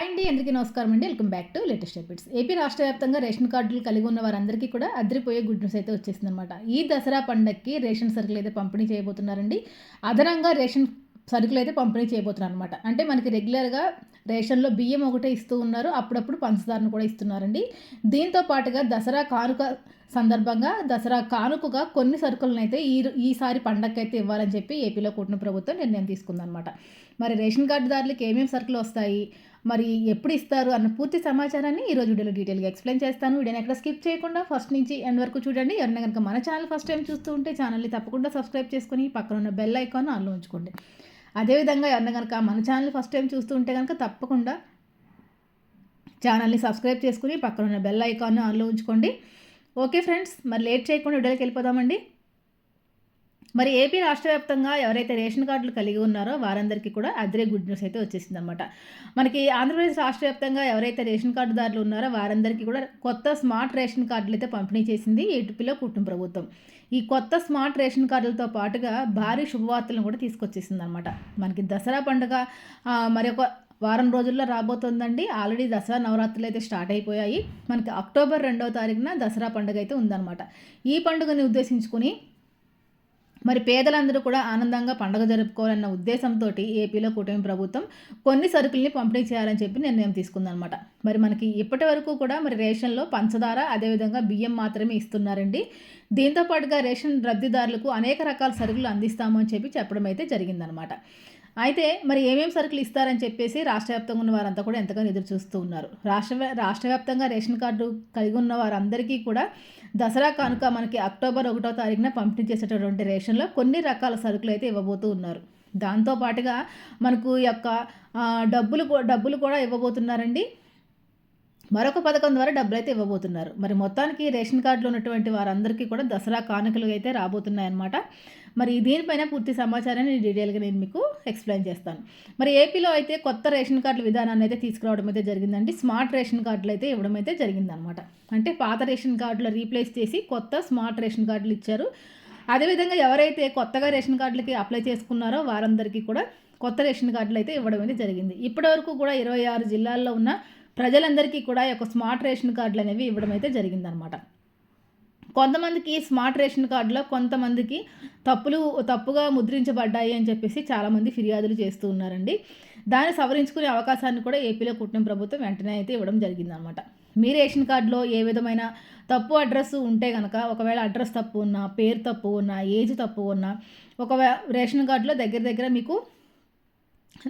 అండి అందరికీ నమస్కారం అండి. Welcome back to latest updates. AP రాష్ట్ర వ్యాప్తంగా రేషన్ కార్డులు కలిగి ఉన్న వారందరికీ కూడా అదిరిపోయే గుడ్ న్యూస్ అయితే వచ్చేసింది అనమాట ఈ దసరా పండగకి రేషన్ సరుకులు అయితే పంపిణీ చేయబోతున్నారండి. అదనంగా రేషన్ సరుకులు అయితే పంపిణీ చేయబోతున్నారు అనమాట అంటే మనకి రెగ్యులర్గా రేషన్లో బియ్యం ఒకటే ఇస్తూ ఉన్నారు. అప్పుడప్పుడు పంచదారను కూడా ఇస్తున్నారండి. దీంతో పాటుగా దసరా కానుక సందర్భంగా దసరా కానుకగా కొన్ని సరుకులను అయితే ఈ ఈసారి పండగకైతే ఇవ్వాలని చెప్పి ఏపీలో కూటమి ప్రభుత్వం నిర్ణయం తీసుకుందనమాట మరి రేషన్ కార్డుదారులకు ఏమేమి సరుకులు వస్తాయి? మరి ఎప్పుడు ఇస్తారు అన్న పూర్తి సమాచారాన్ని ఈరోజు వీడియోలో డీటెయిల్గా ఎక్స్ప్లెయిన్ చేస్తాను. వీడియోని ఎక్కడ స్కిప్ చేయకుండా ఫస్ట్ నుంచి ఎండ్ వరకు చూడండి. ఎవరైనా కనుక మన ఛానల్ ఫస్ట్ టైం చూస్తూ ఉంటే ఛానల్ని తప్పకుండా సబ్స్క్రైబ్ చేసుకొని పక్కన ఉన్న బెల్ ఐకాన్ ఆన్లో ఉంచుకోండి. అదేవిధంగా ఎవరైనా కనుక మన ఛానల్ ఫస్ట్ టైం చూస్తూ ఉంటే కనుక తప్పకుండా ఛానల్ని సబ్స్క్రైబ్ చేసుకుని పక్కన ఉన్న బెల్ ఐకాన్ ఆన్లో ఉంచుకోండి. ఓకే ఫ్రెండ్స్ మరి లేట్ చేయకుండా వీడియోకి వెళ్ళిపోదామండి. మరి ఏపీ రాష్ట్ర వ్యాప్తంగా ఎవరైతే రేషన్ కార్డులు కలిగి ఉన్నారో వారందరికీ కూడా అదే గుడ్ న్యూస్ అయితే వచ్చేసింది అనమాట మనకి ఆంధ్రప్రదేశ్ రాష్ట్ర వ్యాప్తంగా ఎవరైతే రేషన్ కార్డుదారులు ఉన్నారో వారందరికీ కూడా కొత్త స్మార్ట్ రేషన్ కార్డులు అయితే పంపిణీ చేసింది ఏటీపీలో కుటుంబ ప్రభుత్వం. ఈ కొత్త స్మార్ట్ రేషన్ కార్డులతో పాటుగా భారీ శుభవార్తలను కూడా తీసుకొచ్చేసింది అనమాట మనకి దసరా పండుగ మరి ఒక వారం రోజుల్లో రాబోతుందండి. ఆల్రెడీ దసరా నవరాత్రులు అయితే స్టార్ట్ అయిపోయాయి. మనకి అక్టోబర్ రెండవ తారీఖున దసరా పండుగ అయితే ఉందన్నమాట. ఈ పండుగని ఉద్దేశించుకుని మరి పేదలందరూ కూడా ఆనందంగా పండుగ జరుపుకోవాలన్న ఉద్దేశంతో ఏపీలో కూటమి ప్రభుత్వం కొన్ని సరుకుల్ని పంపిణీ చేయాలని చెప్పి నిర్ణయం తీసుకుందనమాట మరి మనకి ఇప్పటి వరకు కూడా మరి రేషన్లో పంచదార అదేవిధంగా బియ్యం మాత్రమే ఇస్తున్నారండి. దీంతో పాటుగా రేషన్ రద్దీదారులకు అనేక రకాల సరుకులు అందిస్తామని చెప్పి చెప్పడం అయితే జరిగిందనమాట అయితే మరి ఏమేమి సరుకులు ఇస్తారని చెప్పేసి రాష్ట్ర వ్యాప్తంగా ఉన్న వారంతా కూడా ఎంతగానో ఎదురు చూస్తూ ఉన్నారు. రాష్ట్ర రాష్ట్ర వ్యాప్తంగా రేషన్ కార్డు కలిగి ఉన్న వారందరికీ కూడా దసరా కానుక మనకి అక్టోబర్ ఒకటో తారీఖున పంపిణీ చేసేటటువంటి రేషన్లో కొన్ని రకాల సరుకులు అయితే ఇవ్వబోతూ ఉన్నారు. దాంతోపాటుగా మనకు యొక్క డబ్బులు డబ్బులు కూడా ఇవ్వబోతున్నారండి. మరొక పథకం ద్వారా డబ్బులు అయితే ఇవ్వబోతున్నారు. మరి మొత్తానికి రేషన్ కార్డులో ఉన్నటువంటి వారందరికీ కూడా దసరా కానుకలు అయితే రాబోతున్నాయన్నమాట. మరి దీనిపైన పూర్తి సమాచారాన్ని డీటెయిల్గా నేను మీకు ఎక్స్ప్లెయిన్ చేస్తాను. మరి ఏపీలో అయితే కొత్త రేషన్ కార్డుల విధానాన్ని అయితే తీసుకురావడం అయితే జరిగిందండి. స్మార్ట్ రేషన్ కార్డులు అయితే ఇవ్వడం అయితే జరిగిందనమాట అంటే పాత రేషన్ కార్డులు రీప్లేస్ చేసి కొత్త స్మార్ట్ రేషన్ కార్డులు ఇచ్చారు. అదేవిధంగా ఎవరైతే కొత్తగా రేషన్ కార్డులకి అప్లై చేసుకున్నారో వారందరికీ కూడా కొత్త రేషన్ కార్డులు అయితే ఇవ్వడం అయితే జరిగింది. ఇప్పటివరకు కూడా ఇరవై ఆరు జిల్లాల్లో ఉన్న ప్రజలందరికీ కూడా ఈ యొక్క స్మార్ట్ రేషన్ కార్డులు అనేవి ఇవ్వడం అయితే జరిగిందనమాట. కొంతమందికి స్మార్ట్ రేషన్ కార్డులో కొంతమందికి తప్పులు తప్పుగా ముద్రించబడ్డాయి అని చెప్పేసి చాలామంది ఫిర్యాదులు చేస్తూ ఉన్నారండి. దాన్ని సవరించుకునే అవకాశాన్ని కూడా ఏపీలో కుటుంబ ప్రభుత్వం వెంటనే అయితే ఇవ్వడం జరిగిందనమాట. మీ రేషన్ కార్డులో ఏ విధమైన తప్పు అడ్రస్ ఉంటే కనుక ఒకవేళ అడ్రస్ తప్పు ఉన్నా పేరు తప్పు ఉన్నా ఏజ్ తప్పు ఉన్నా ఒకవేళ రేషన్ కార్డులో దగ్గర దగ్గర మీకు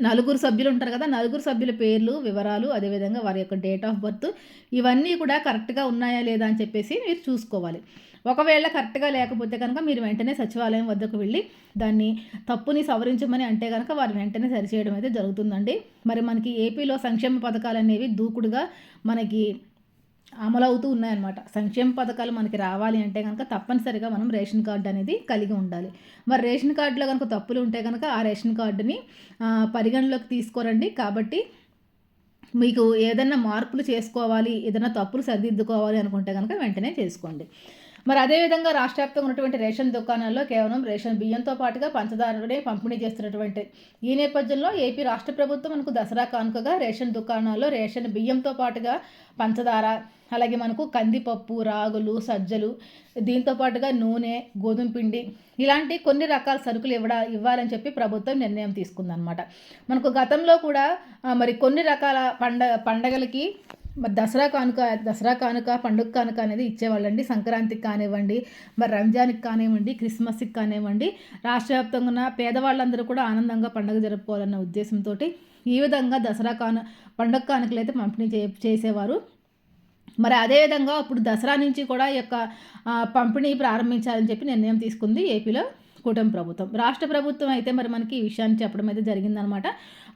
నలుగురు సభ్యులు ఉంటారు కదా నలుగురు సభ్యుల పేర్లు వివరాలు అదేవిధంగా వారి యొక్క డేట్ ఆఫ్ బర్త్ ఇవన్నీ కూడా కరెక్ట్గా ఉన్నాయా లేదా అని చెప్పేసి మీరు చూసుకోవాలి. ఒకవేళ కరెక్ట్గా లేకపోతే కనుక మీరు వెంటనే సచివాలయం వద్దకు వెళ్ళి దాన్ని తప్పుని సవరించమని అంటే కనుక వారు వెంటనే సరిచేయడం అయితే జరుగుతుందండి. మరి మనకి ఏపీలో సంక్షేమ పథకాలు అనేవి దూకుడుగా మనకి అమలవుతూ ఉన్నాయన్నమాట. సంక్షేమ పథకాలు మనకి రావాలి అంటే కనుక తప్పనిసరిగా మనం రేషన్ కార్డు అనేది కలిగి ఉండాలి. మరి రేషన్ కార్డులో కనుక తప్పులు ఉంటే కనుక ఆ రేషన్ కార్డుని పరిగణలోకి తీసుకోరండి. కాబట్టి మీకు ఏదైనా మార్పులు చేసుకోవాలి ఏదైనా తప్పులు సరిదిద్దుకోవాలి అనుకుంటే కనుక వెంటనే చేసుకోండి. మరి అదేవిధంగా రాష్ట్ర వ్యాప్తంగా ఉన్నటువంటి రేషన్ దుకాణాల్లో కేవలం రేషన్ బియ్యంతో పాటుగా పంచదారనే పంపిణీ చేస్తున్నటువంటి ఈ నేపథ్యంలో ఏపీ రాష్ట్ర ప్రభుత్వం మనకు దసరా కానుకగా రేషన్ దుకాణాల్లో రేషన్ బియ్యంతో పాటుగా పంచదార అలాగే మనకు కందిపప్పు రాగులు సజ్జలు దీంతో పాటుగా నూనె గోధుమ పిండి ఇలాంటి కొన్ని రకాల సరుకులు ఇవ్వడ ఇవ్వాలని చెప్పి ప్రభుత్వం నిర్ణయం తీసుకుందనమాట మనకు గతంలో కూడా మరి కొన్ని రకాల పండ పండగలకి మరి దసరా కానుక దసరా కానుక పండుగ కానుక అనేది ఇచ్చేవాళ్ళండి. సంక్రాంతికి కానివ్వండి మరి రంజాన్కి కానివ్వండి క్రిస్మస్కి కానివ్వండి రాష్ట్ర వ్యాప్తంగా ఉన్న పేదవాళ్ళందరూ కూడా ఆనందంగా పండుగ జరుపుకోవాలన్న ఉద్దేశంతో ఈ విధంగా దసరా కాను పండుగ కానుకలు అయితే పంపిణీ చే చేసేవారు. మరి అదేవిధంగా ఇప్పుడు దసరా నుంచి కూడా ఈ యొక్క పంపిణీ ప్రారంభించాలని చెప్పి నిర్ణయం తీసుకుంది ఏపీలో కూటమి ప్రభుత్వం. రాష్ట్ర ప్రభుత్వం అయితే మరి మనకి ఈ విషయాన్ని చెప్పడం అయితే జరిగిందనమాట.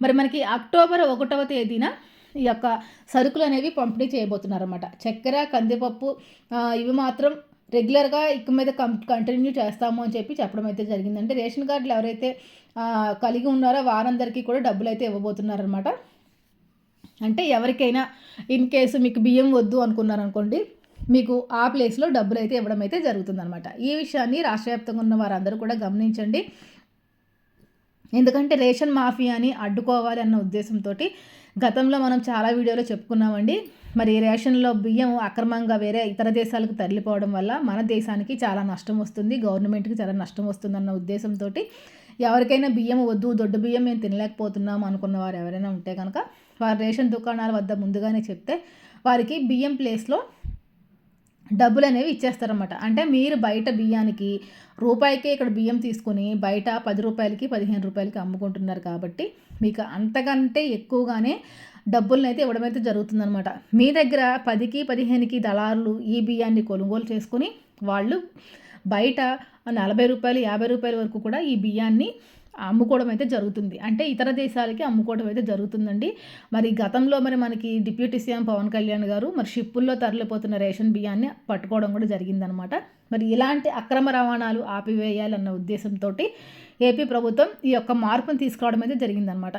మరి మనకి అక్టోబర్ ఒకటవ తేదీన ఈ యొక్క సరుకులు అనేవి పంపిణీ చేయబోతున్నారన్నమాట. చక్కెర కందిపప్పు ఇవి మాత్రం రెగ్యులర్గా ఇక మీద కం కంటిన్యూ చేస్తాము అని చెప్పి చెప్పడం అయితే జరిగిందంటే రేషన్ కార్డులు ఎవరైతే కలిగి ఉన్నారో వారందరికీ కూడా డబ్బులు అయితే ఇవ్వబోతున్నారనమాట అంటే ఎవరికైనా ఇన్ కేసు మీకు బియ్యం వద్దు అనుకున్నారనుకోండి మీకు ఆ ప్లేస్లో డబ్బులు అయితే ఇవ్వడం అయితే జరుగుతుందనమాట ఈ విషయాన్ని రాష్ట్ర వ్యాప్తంగా ఉన్న వారందరూ కూడా గమనించండి. ఎందుకంటే రేషన్ మాఫియాని అడ్డుకోవాలి అన్న ఉద్దేశంతో గతంలో మనం చాలా వీడియోలో చెప్పుకున్నామండి. మరి రేషన్లో బియ్యం అక్రమంగా వేరే ఇతర దేశాలకు తరలిపోవడం వల్ల మన దేశానికి చాలా నష్టం వస్తుంది గవర్నమెంట్కి చాలా నష్టం వస్తుందన్న ఉద్దేశంతో ఎవరికైనా బియ్యం వద్దు దొడ్డు బియ్యం మేము తినలేకపోతున్నాం అనుకున్న వారు ఎవరైనా ఉంటే కనుక వారు రేషన్ దుకాణాల వద్ద ముందుగానే చెప్తే వారికి బియ్యం ప్లేస్లో డబ్బులు అనేవి ఇచ్చేస్తారన్నమాట. అంటే మీరు బయట బియ్యానికి రూపాయికే ఇక్కడ బియ్యం తీసుకొని బయట పది రూపాయలకి పదిహేను రూపాయలకి అమ్ముకుంటున్నారు కాబట్టి మీకు అంతకంటే ఎక్కువగానే డబ్బులను అయితే ఇవ్వడం అయితే జరుగుతుందనమాట మీ దగ్గర పదికి పదిహేనుకి దళారులు ఈ బియ్యాన్ని కొనుగోలు చేసుకుని వాళ్ళు బయట నలభై రూపాయలు యాభై రూపాయల వరకు కూడా ఈ బియ్యాన్ని అమ్ముకోవడం అయితే జరుగుతుంది. అంటే ఇతర దేశాలకి అమ్ముకోవడం అయితే జరుగుతుందండి. మరి గతంలో మరి మనకి డిప్యూటీ సీఎం పవన్ కళ్యాణ్ గారు మరి షిప్పుల్లో తరలిపోతున్న రేషన్ బియ్యాన్ని పట్టుకోవడం కూడా జరిగిందనమాట మరి ఇలాంటి అక్రమ రవాణాలు ఆపివేయాలన్న ఉద్దేశంతో ఏపీ ప్రభుత్వం ఈ యొక్క మార్పును తీసుకోవడం అయితే జరిగిందనమాట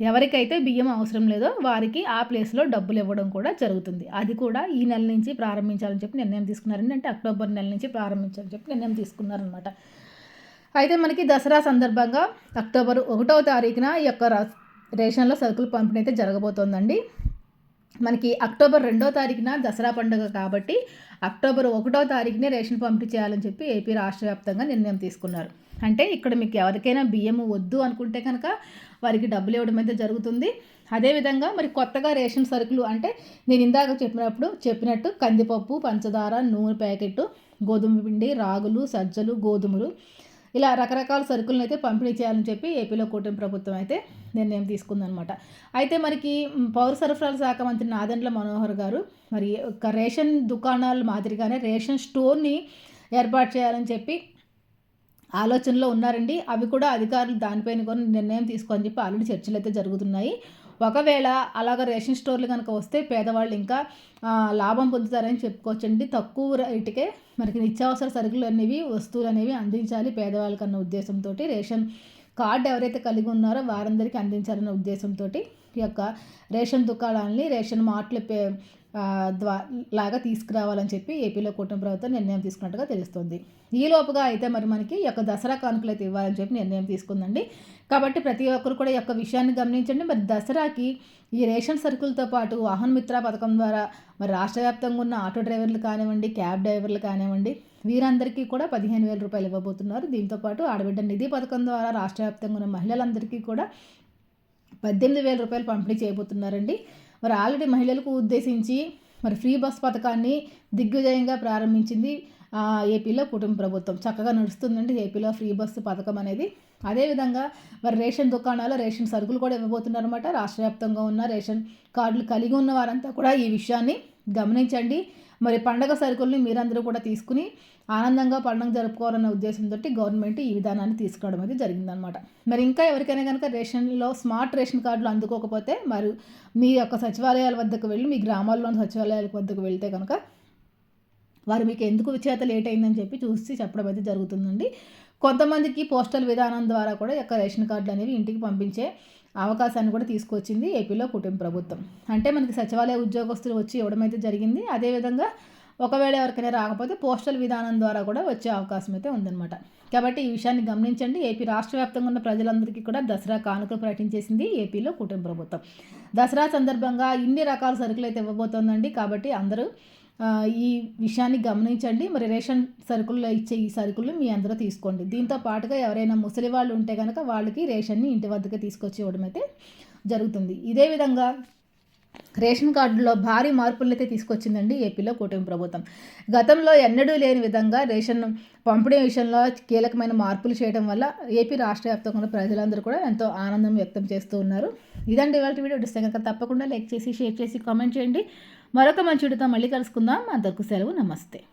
ఎవరికైతే బియ్యం అవసరం లేదో వారికి ఆ ప్లేస్లో డబ్బులు ఇవ్వడం కూడా జరుగుతుంది. అది కూడా ఈ నెల నుంచి ప్రారంభించాలని చెప్పి నిర్ణయం తీసుకున్నారండి. అంటే అక్టోబర్ నెల నుంచి ప్రారంభించాలని చెప్పి నిర్ణయం తీసుకున్నారనమాట అయితే మనకి దసరా సందర్భంగా అక్టోబర్ ఒకటవ తారీఖున ఈ యొక్క రేషన్లో సరుకులు పంపిణీ అయితే జరగబోతోందండి. మనకి అక్టోబర్ రెండో తారీఖున దసరా పండుగ కాబట్టి అక్టోబర్ ఒకటో తారీఖునే రేషన్ పంపిణీ చేయాలని చెప్పి ఏపీ రాష్ట్ర వ్యాప్తంగా నిర్ణయం తీసుకున్నారు. అంటే ఇక్కడ మీకు ఎవరికైనా బియ్యం వద్దు అనుకుంటే కనుక వారికి డబ్బులు ఇవ్వడం అయితే జరుగుతుంది. అదేవిధంగా మరి కొత్తగా రేషన్ సరుకులు అంటే నేను ఇందాక చెప్పినప్పుడు చెప్పినట్టు కందిపప్పు పంచదార నూనె ప్యాకెట్ గోధుమ పిండి రాగులు సజ్జలు గోధుమలు ఇలా రకరకాల సరుకులను అయితే పంపిణీ చేయాలని చెప్పి ఏపీలో కూటమి ప్రభుత్వం అయితే నిర్ణయం తీసుకుందనమాట అయితే మనకి పౌర సరఫరాల శాఖ మంత్రి నాదెండ్ల మనోహర్ గారు మరి ఒక రేషన్ దుకాణాల మాదిరిగానే రేషన్ స్టోర్ని ఏర్పాటు చేయాలని చెప్పి ఆలోచనలో ఉన్నారండి. అవి కూడా అధికారులు దానిపైన కూడా నిర్ణయం తీసుకొని చెప్పి ఆల్రెడీ చర్చలు అయితే జరుగుతున్నాయి. ఒకవేళ అలాగ రేషన్ స్టోర్లు కనుక వస్తే పేదవాళ్ళు ఇంకా లాభం పొందుతారని చెప్పుకోవచ్చండి. తక్కువ రేటుకే మనకి నిత్యావసర సరుకులు అనేవి వస్తువులు అనేవి అందించాలి పేదవాళ్ళకన్న ఉద్దేశంతో రేషన్ కార్డు ఎవరైతే కలిగి ఉన్నారో వారందరికీ అందించాలన్న ఉద్దేశంతో ఈ యొక్క రేషన్ దుకాణాలని రేషన్ మార్ట్లు పే ద్వా లాగా తీసుకురావాలని చెప్పి ఏపీలో కూటమి ప్రభుత్వం నిర్ణయం తీసుకున్నట్టుగా తెలుస్తుంది. ఈ లోపుగా అయితే మరి మనకి యొక్క దసరా కానుకలు అయితే ఇవ్వాలని చెప్పి నిర్ణయం తీసుకుందండి. కాబట్టి ప్రతి ఒక్కరు కూడా యొక్క విషయాన్ని గమనించండి. మరి దసరాకి ఈ రేషన్ సరుకులతో పాటు వాహన మిత్ర పథకం ద్వారా మరి రాష్ట్ర వ్యాప్తంగా ఉన్న ఆటో డ్రైవర్లు కానివ్వండి క్యాబ్ డ్రైవర్లు కానివ్వండి వీరందరికీ కూడా పదిహేను వేల రూపాయలు ఇవ్వబోతున్నారు. దీంతోపాటు ఆడబిడ్డ నిధి పథకం ద్వారా రాష్ట్ర వ్యాప్తంగా ఉన్న మహిళలందరికీ కూడా పద్దెనిమిది వేల రూపాయలు పంపిణీ చేయబోతున్నారండి. మరి ఆల్రెడీ మహిళలకు ఉద్దేశించి మరి ఫ్రీ బస్ పథకాన్ని దిగ్విజయంగా ప్రారంభించింది ఏపీలో కుటుంబ ప్రభుత్వం. చక్కగా నడుస్తుందండి ఏపీలో ఫ్రీ బస్సు పథకం అనేది. అదేవిధంగా మరి రేషన్ దుకాణాలు రేషన్ సరుకులు కూడా ఇవ్వబోతున్నారన్నమాట. రాష్ట్ర వ్యాప్తంగా ఉన్న రేషన్ కార్డులు కలిగి ఉన్న వారంతా కూడా ఈ విషయాన్ని గమనించండి. మరి పండగ సరుకుల్ని మీరందరూ కూడా తీసుకుని ఆనందంగా పండుగ జరుపుకోవాలన్న ఉద్దేశంతో గవర్నమెంట్ ఈ విధానాన్ని తీసుకోవడం అయితే జరిగిందనమాట మరి ఇంకా ఎవరికైనా కనుక రేషన్లో స్మార్ట్ రేషన్ కార్డులు అందుకోకపోతే మరి మీ యొక్క సచివాలయాల వద్దకు వెళ్ళి మీ గ్రామాల్లోని సచివాలయాల వద్దకు వెళ్తే కనుక వారు మీకు ఎందుకు విచేత లేట్ అయిందని చెప్పి చూసి చెప్పడం అయితే జరుగుతుందండి. కొంతమందికి పోస్టల్ విధానం ద్వారా కూడా యొక్క రేషన్ కార్డులు అనేవి ఇంటికి పంపించే అవకాశాన్ని కూడా తీసుకొచ్చింది ఏపీలో కుటుంబ ప్రభుత్వం. అంటే మనకి సచివాలయ ఉద్యోగస్తులు వచ్చి ఇవ్వడం అయితే జరిగింది. అదేవిధంగా ఒకవేళ ఎవరికైనా రాకపోతే పోస్టల్ విధానం ద్వారా కూడా వచ్చే అవకాశం అయితే ఉందన్నమాట. కాబట్టి ఈ విషయాన్ని గమనించండి. ఏపీ రాష్ట్ర వ్యాప్తంగా ఉన్న ప్రజలందరికీ కూడా దసరా కానుకలు ప్రకటించేసింది ఏపీలో కుటుంబ ప్రభుత్వం. దసరా సందర్భంగా ఇన్ని రకాల సరుకులు అయితే ఇవ్వబోతోందండి. కాబట్టి అందరూ ఈ విషయాన్ని గమనించండి. మరి రేషన్ సరుకుల్లో ఇచ్చే ఈ సరుకులు మీ అందరూ తీసుకోండి. దీంతో పాటుగా ఎవరైనా ముసలి వాళ్ళు ఉంటే కనుక వాళ్ళకి రేషన్ని ఇంటి వద్దకు తీసుకొచ్చి ఇవ్వడం అయితే జరుగుతుంది. ఇదే విధంగా రేషన్ కార్డులో భారీ మార్పులు అయితే తీసుకొచ్చిందండి ఏపీలో కూటమి ప్రభుత్వం. గతంలో ఎన్నడూ లేని విధంగా రేషన్ పంపిణీ విషయంలో కీలకమైన మార్పులు చేయడం వల్ల ఏపీ రాష్ట్ర వ్యాప్తంగా ప్రజలందరూ కూడా ఎంతో ఆనందం వ్యక్తం చేస్తూ ఉన్నారు. ఇదండి ఇవాళ వీడియో. డిస్తే కనుక తప్పకుండా లైక్ చేసి షేర్ చేసి కామెంట్ చేయండి. మరొక మంచి వీడియోతో మళ్ళీ కలుసుకుందాం. అంతకు సెలవు నమస్తే.